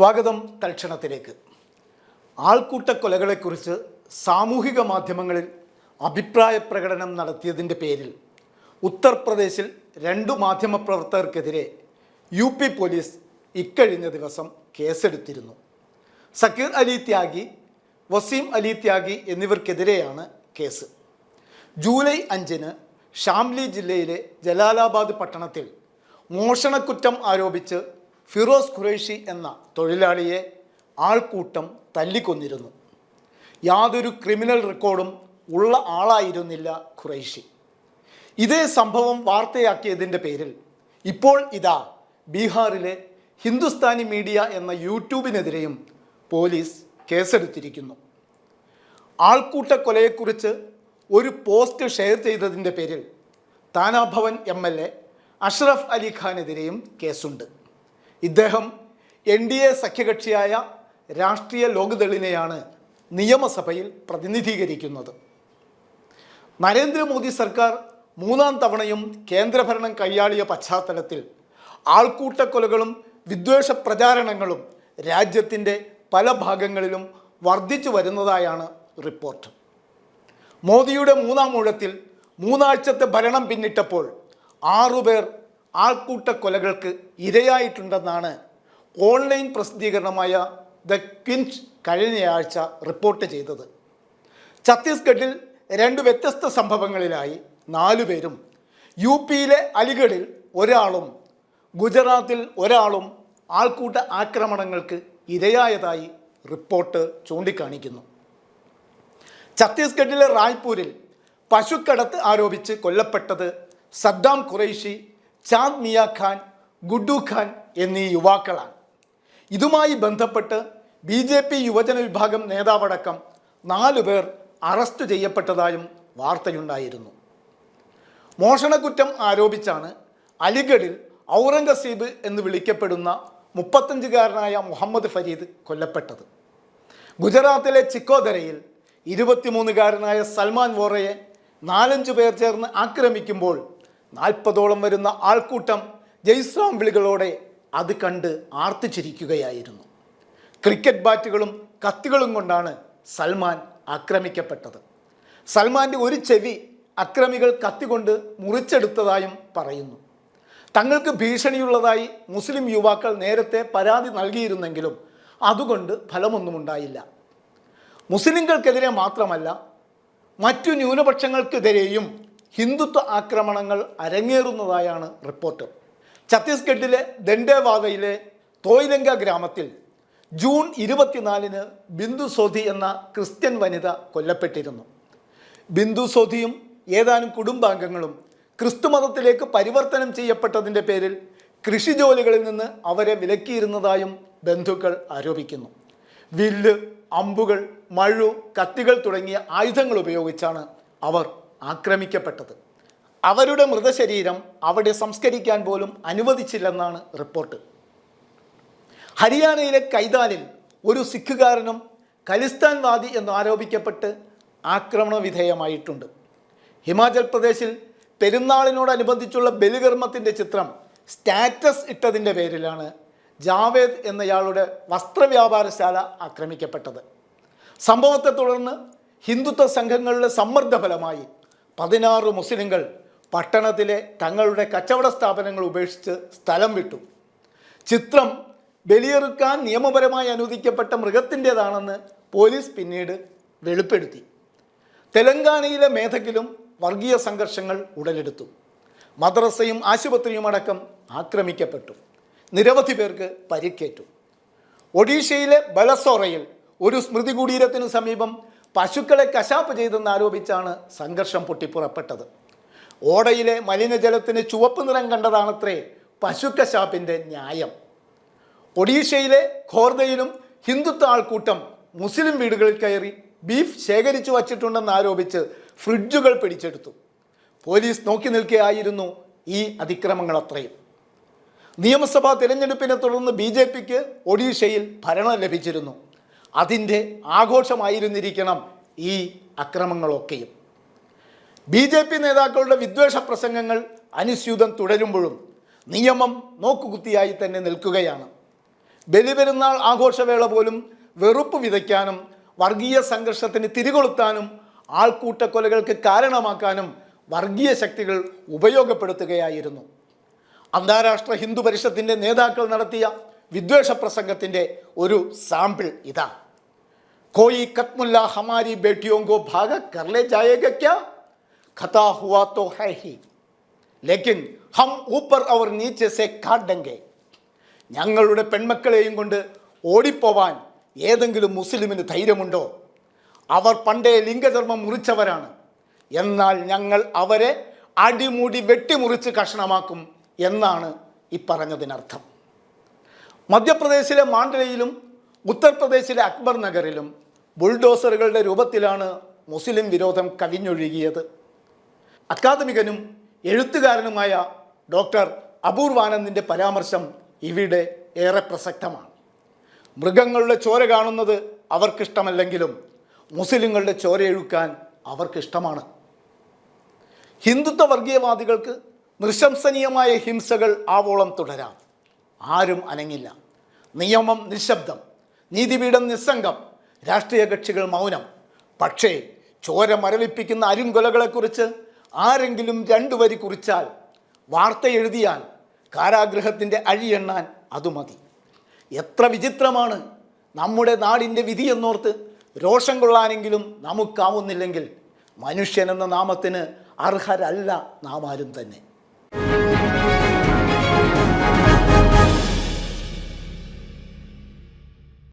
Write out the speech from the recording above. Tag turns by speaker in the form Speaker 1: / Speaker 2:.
Speaker 1: സ്വാഗതം തൽക്ഷണത്തിലേക്ക്. ആൾക്കൂട്ട കൊലകളെക്കുറിച്ച് സാമൂഹിക മാധ്യമങ്ങളിൽ അഭിപ്രായ പ്രകടനം നടത്തിയതിന്റെ പേരിൽ ഉത്തർപ്രദേശിൽ രണ്ടു മാധ്യമപ്രവർത്തകർക്കെതിരെ യു പി പോലീസ് ഇക്കഴിഞ്ഞ ദിവസം കേസെടുത്തിരുന്നു. സക്കീർ അലി ത്യാഗി വസീം അലി ത്യാഗി എന്നിവർക്കെതിരെയാണ് കേസ്. ജൂലൈ അഞ്ചിന് ഷാംലി ജില്ലയിലെ ജലാലാബാദ് പട്ടണത്തിൽ മോഷണക്കുറ്റം ആരോപിച്ച് ഫിറോസ് ഖുറേഷി എന്ന തൊഴിലാളിയെ ആൾക്കൂട്ടം തല്ലിക്കൊന്നിരുന്നു. യാതൊരു ക്രിമിനൽ റെക്കോർഡും ഉള്ള ആളായിരുന്നില്ല ഖുറൈഷി. ഇതേ സംഭവം വാർത്തയാക്കിയതിന്റെ പേരിൽ ഇപ്പോൾ ഇതാ ബീഹാറിലെ ഹിന്ദുസ്ഥാനി മീഡിയ എന്ന യൂട്യൂബിനെതിരെയും പോലീസ് കേസെടുത്തിരിക്കുന്നു. ആൾക്കൂട്ട കൊലയെക്കുറിച്ച് ഒരു പോസ്റ്റ് ഷെയർ ചെയ്തതിന്റെ പേരിൽ താനാഭവൻ എം എൽ എ അഷ്റഫ് അലിഖാനെതിരെയും കേസുണ്ട്. ഇദ്ദേഹം എൻ ഡി എ സഖ്യകക്ഷിയായ രാഷ്ട്രീയ ലോക്ദളിനെയാണ് നിയമസഭയിൽ പ്രതിനിധീകരിക്കുന്നത്. നരേന്ദ്രമോദി സർക്കാർ മൂന്നാം തവണയും കേന്ദ്രഭരണം കൈയാളിയ പശ്ചാത്തലത്തിൽ ആൾക്കൂട്ടക്കൊലകളും വിദ്വേഷ പ്രചാരണങ്ങളും രാജ്യത്തിന്റെ പല ഭാഗങ്ങളിലും വർദ്ധിച്ചു വരുന്നതായാണ് റിപ്പോർട്ട്. മോദിയുടെ മൂന്നാം ഊഴത്തിൽ മൂന്നാഴ്ചത്തെ ഭരണം പിന്നിട്ടപ്പോൾ ആറുപേർ ആൾക്കൂട്ട കൊലകൾക്ക് ഇരയായിട്ടുണ്ടെന്നാണ് ഓൺലൈൻ പ്രസിദ്ധീകരണമായ ദ ക്വിൻസ് കഴിഞ്ഞയാഴ്ച റിപ്പോർട്ട് ചെയ്തത്. ഛത്തീസ്ഗഡിൽ രണ്ട് വ്യത്യസ്ത സംഭവങ്ങളിലായി നാലുപേരും യു പിയിലെ അലിഗഡിൽ ഒരാളും ഗുജറാത്തിൽ ഒരാളും ആൾക്കൂട്ട ആക്രമണങ്ങൾക്ക് ഇരയായതായി റിപ്പോർട്ട് ചൂണ്ടിക്കാണിക്കുന്നു. ഛത്തീസ്ഗഡിലെ റായ്പൂരിൽ പശുക്കടത്ത് ആരോപിച്ച് കൊല്ലപ്പെട്ടത് സദ്ദാം ഖുറൈഷി ചാന്ദ് മിയ ഖാൻ ഗുഡു ഖാൻ എന്നീ യുവാക്കളാണ്. ഇതുമായി ബന്ധപ്പെട്ട് ബി ജെ പി യുവജന വിഭാഗം നേതാവടക്കം നാലു പേർ അറസ്റ്റ് ചെയ്യപ്പെട്ടതായും വാർത്തയുണ്ടായിരുന്നു. മോഷണക്കുറ്റം ആരോപിച്ചാണ് അലിഗഡിൽ ഔറംഗസീബ് എന്ന് വിളിക്കപ്പെടുന്ന മുപ്പത്തഞ്ചുകാരനായ മുഹമ്മദ് ഫരീദ് കൊല്ലപ്പെട്ടത്. ഗുജറാത്തിലെ ചിക്കോദരയിൽ ഇരുപത്തിമൂന്നുകാരനായ സൽമാൻ വോറയെ നാലഞ്ചു പേർ ചേർന്ന് ആക്രമിക്കുമ്പോൾ നാൽപ്പതോളം വരുന്ന ആൾക്കൂട്ടം ജയ്സ്രാം വിളികളോടെ അത് കണ്ട് ആർത്തിച്ചിരിക്കുകയായിരുന്നു. ക്രിക്കറ്റ് ബാറ്റുകളും കത്തികളും കൊണ്ടാണ് സൽമാൻ ആക്രമിക്കപ്പെട്ടത്. സൽമാന്റെ ഒരു ചെവി അക്രമികൾ കത്തികൊണ്ട് മുറിച്ചെടുത്തതായും പറയുന്നു. തങ്ങൾക്ക് ഭീഷണിയുള്ളതായി മുസ്ലിം യുവാക്കൾ നേരത്തെ പരാതി നൽകിയിരുന്നെങ്കിലും അതുകൊണ്ട് ഫലമൊന്നുമുണ്ടായില്ല. മുസ്ലിങ്ങൾക്കെതിരെ മാത്രമല്ല മറ്റു ന്യൂനപക്ഷങ്ങൾക്കെതിരെയും ഹിന്ദുത്വ ആക്രമണങ്ങൾ അരങ്ങേറുന്നതായാണ് റിപ്പോർട്ട്. ഛത്തീസ്ഗഡിലെ ദണ്ഡേവാദയിലെ തോയിലങ്ക ഗ്രാമത്തിൽ ജൂൺ ഇരുപത്തിനാലിന് ബിന്ദു സോധി എന്ന ക്രിസ്ത്യൻ വനിത കൊല്ലപ്പെട്ടിരുന്നു. ബിന്ദു സോധിയും ഏതാനും കുടുംബാംഗങ്ങളും ക്രിസ്തുമതത്തിലേക്ക് പരിവർത്തനം ചെയ്യപ്പെട്ടതിന്റെ പേരിൽ കൃഷി ജോലികളിൽ നിന്ന് അവരെ വിലക്കിയിരുന്നതായും ബന്ധുക്കൾ ആരോപിക്കുന്നു. വില്ല് അമ്പുകൾ മഴു കത്തികൾ തുടങ്ങിയ ആയുധങ്ങൾ ഉപയോഗിച്ചാണ് അവർ ആക്രമിക്കപ്പെട്ടത്. അവരുടെ മൃതശരീരം അവിടെ സംസ്കരിക്കാൻ പോലും അനുവദിച്ചില്ലെന്നാണ് റിപ്പോർട്ട്. ഹരിയാനയിലെ കൈതാലിൽ ഒരു സിഖുകാരനും ഖലിസ്ഥാൻവാദി എന്ന് ആരോപിക്കപ്പെട്ട് ആക്രമണ വിധേയമായിട്ടുണ്ട്. ഹിമാചൽ പ്രദേശിൽ പെരുന്നാളിനോടനുബന്ധിച്ചുള്ള ബലികർമ്മത്തിന്റെ ചിത്രം സ്റ്റാറ്റസ് ഇട്ടതിന്റെ പേരിലാണ് ജാവേദ് എന്നയാളുടെ വസ്ത്രവ്യാപാരശാല ആക്രമിക്കപ്പെട്ടത്. സംഭവത്തെ തുടർന്ന് ഹിന്ദുത്വ സംഘങ്ങളുടെ സമ്മർദ്ദ ഫലമായി പതിനാറ് മുസ്ലിങ്ങൾ പട്ടണത്തിലെ തങ്ങളുടെ കച്ചവട സ്ഥാപനങ്ങൾ ഉപേക്ഷിച്ച് സ്ഥലം വിട്ടു. ചിത്രം ബലിയെറുക്കാൻ നിയമപരമായി അനുവദിക്കപ്പെട്ട മൃഗത്തിന്റെതാണെന്ന് പോലീസ് പിന്നീട് വെളിപ്പെടുത്തി. തെലങ്കാനയിലെ മേധക്കിലും വർഗീയ സംഘർഷങ്ങൾ ഉടലെടുത്തു. മദ്രസയും ആശുപത്രിയും അടക്കം ആക്രമിക്കപ്പെട്ടു. നിരവധി പേർക്ക് പരിക്കേറ്റു. ഒഡീഷയിലെ ബലസോറയിൽ ഒരു സ്മൃതി കുടീരത്തിനു സമീപം പശുക്കളെ കശാപ്പ് ചെയ്തെന്ന് ആരോപിച്ചാണ് സംഘർഷം പൊട്ടിപ്പുറപ്പെട്ടത്. ഓടയിലെ മലിനജലത്തിന് ചുവപ്പ് നിറം കണ്ടതാണത്രേ പശുക്കശാപ്പിന്റെ ന്യായം. ഒഡീഷയിലെ ഖോർദയിലും ഹിന്ദുത്വ ആൾക്കൂട്ടം മുസ്ലിം വീടുകളിൽ കയറി ബീഫ് ശേഖരിച്ചു വച്ചിട്ടുണ്ടെന്ന് ആരോപിച്ച് ഫ്രിഡ്ജുകൾ പിടിച്ചെടുത്തു. പോലീസ് നോക്കി നിൽക്കുകയായിരുന്നു ഈ അതിക്രമങ്ങൾ അത്രയും നിയമസഭാ തിരഞ്ഞെടുപ്പിനെ തുടർന്ന് ബി ജെ പിക്ക് ഒഡീഷയിൽ ഭരണം ലഭിച്ചിരുന്നു. അതിന്റെ ആഘോഷമായിരുന്നിരിക്കണം ഈ അക്രമങ്ങളൊക്കെയും. ബി ജെ പി നേതാക്കളുടെ വിദ്വേഷ പ്രസംഗങ്ങൾ അനുസ്യൂതം തുടരുമ്പോഴും നിയമം നോക്കുകുത്തിയായി തന്നെ നിൽക്കുകയാണ്. ബലിപെരുന്നാൾ ആഘോഷവേള പോലും വെറുപ്പ് വിതയ്ക്കാനും വർഗീയ സംഘർഷത്തിന് തിരികൊളുത്താനും ആൾക്കൂട്ടക്കൊലകൾക്ക് കാരണമാക്കാനും വർഗീയ ശക്തികൾ ഉപയോഗപ്പെടുത്തുകയായിരുന്നു. അന്താരാഷ്ട്ര ഹിന്ദു പരിഷത്തിന്റെ നേതാക്കൾ നടത്തിയ വിദ്വേഷ പ്രസംഗത്തിന്റെ ഒരു സാമ്പിൾ ഇതാ. കോയി കത്മുല്ല ഹമാരി ബേട്ടിയോങ്കോ ഭാഗ കർലെ ജായേഗ ക്യാ? ഹുവാ തോ ഹൈ ലേക്കിൻ ഹം ഊപ്പർ അവർ നീച്ചസെ കാഡെങ്കെ ഞങ്ങളുടെ പെൺമക്കളെയും കൊണ്ട് ഓടിപ്പോവാൻ ഏതെങ്കിലും മുസ്ലിമിന് ധൈര്യമുണ്ടോ? അവർ പണ്ടേ ലിംഗധർമ്മം മുറിച്ചവരാണ്. എന്നാൽ ഞങ്ങൾ അവരെ അടിമുടി വെട്ടിമുറിച്ച് കഷണമാക്കും എന്നാണ് ഈ പറഞ്ഞതിനർത്ഥം. മധ്യപ്രദേശിലെ മാണ്ഡലയിലും ഉത്തർപ്രദേശിലെ അക്ബർ നഗറിലും ബുൾഡോസറുകളുടെ രൂപത്തിലാണ് മുസ്ലിം വിരോധം കവിഞ്ഞൊഴുകിയത്. അക്കാദമികനും എഴുത്തുകാരനുമായ ഡോക്ടർ അപൂർവാനന്ദിന്റെ പരാമർശം ഇവിടെ ഏറെ പ്രസക്തമാണ്. മൃഗങ്ങളുടെ ചോര കാണുന്നത് അവർക്കിഷ്ടമല്ലെങ്കിലും മുസ്ലിങ്ങളുടെ ചോരയൊഴുക്കാൻ അവർക്കിഷ്ടമാണ്. ഹിന്ദുത്വ വർഗീയവാദികൾക്ക് നൃശംസനീയമായ ഹിംസകൾ ആവോളം തുടരാം. ആരും അനങ്ങില്ല. നിയമം നിശബ്ദം നീതിപീഠം നിസ്സംഗം രാഷ്ട്രീയ കക്ഷികൾ മൗനം. പക്ഷേ ചോര മരവിപ്പിക്കുന്ന അരുങ്കൊലകളെക്കുറിച്ച് ആരെങ്കിലും രണ്ടു വരി കുറിച്ചാൽ വാർത്ത എഴുതിയാൽ കാരാഗ്രഹത്തിന്റെ അഴിയെണ്ണാൻ അത് മതി. എത്ര വിചിത്രമാണ് നമ്മുടെ നാടിന്റെ വിധിയെന്നോർത്ത് രോഷം കൊള്ളാനെങ്കിലും നമുക്കാവുന്നില്ലെങ്കിൽ മനുഷ്യനെന്ന നാമത്തിന് അർഹരല്ല നാം ആരും തന്നെ.